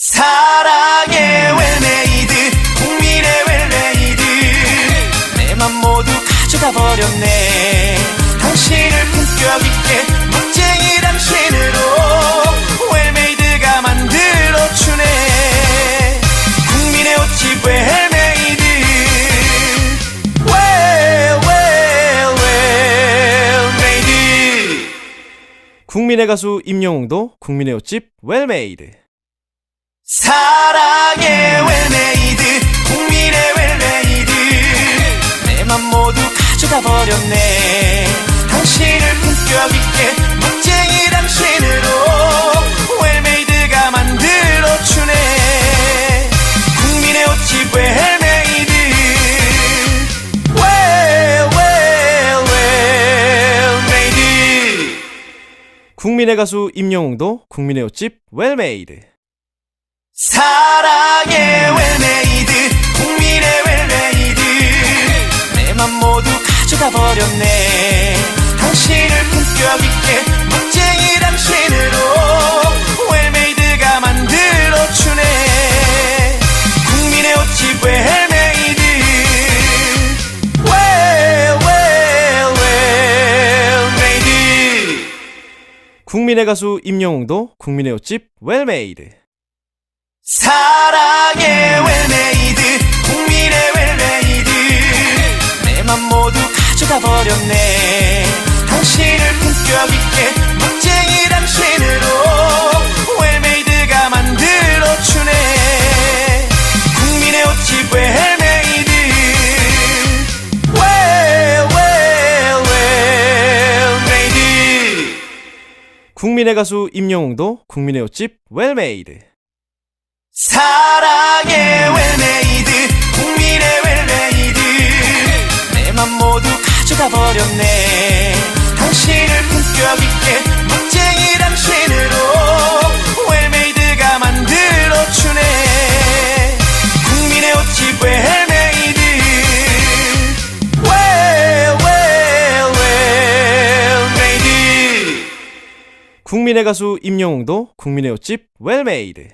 사랑의 웰메이드 국민의 웰메이드 내 맘 모두 가져가 버렸네. 당신을 품격 있게 멋쟁이 당신으로 웰메이드가 만들어 주네. 국민의 옷집 웰메이드. 웰웰웰메이드. 국민의 가수 임영웅도 국민의 옷집 웰메이드. 사랑의 웰메이드 국민의 웰메이드 내 맘 모두 가져가 버렸네. 당신을 품격 있게 멋쟁이 당신으로 웰메이드가 만들어 주네. 국민의 옷집 웰메이드 웰웰웰메이드 국민의 가수 임영웅도 국민의 옷집 웰메이드. 사랑의 웰메이드 국민의 웰메이드 내 맘 모두 가져가 버렸네. 당신을 품격 있게 멋쟁이 당신으로 웰메이드가 만들어 주네. 국민의 옷집 웰메이드 웰웰웰메이드 국민의 가수 임영웅도 국민의 옷집 웰메이드. 사랑의 웰메이드 국민의 웰메이드 내 맘 모두 가져가 버렸네. 당신을 품격 있게 멋쟁이 당신으로 웰메이드가 만들어 주네. 국민의 옷집 웰메이드 웰웰웰메이드 국민의 가수 임영웅도 국민의 옷집 웰메이드. 사랑의 웰메이드 국민의 웰메이드 내 맘 모두 가져가 버렸네. 당신을 품격 있게 멋쟁이 당신으로 웰메이드가 만들어 주네. 국민의 옷집 웰메이드. 웰웰웰메이드. 국민의 가수 임영웅도 국민의 옷집 웰메이드.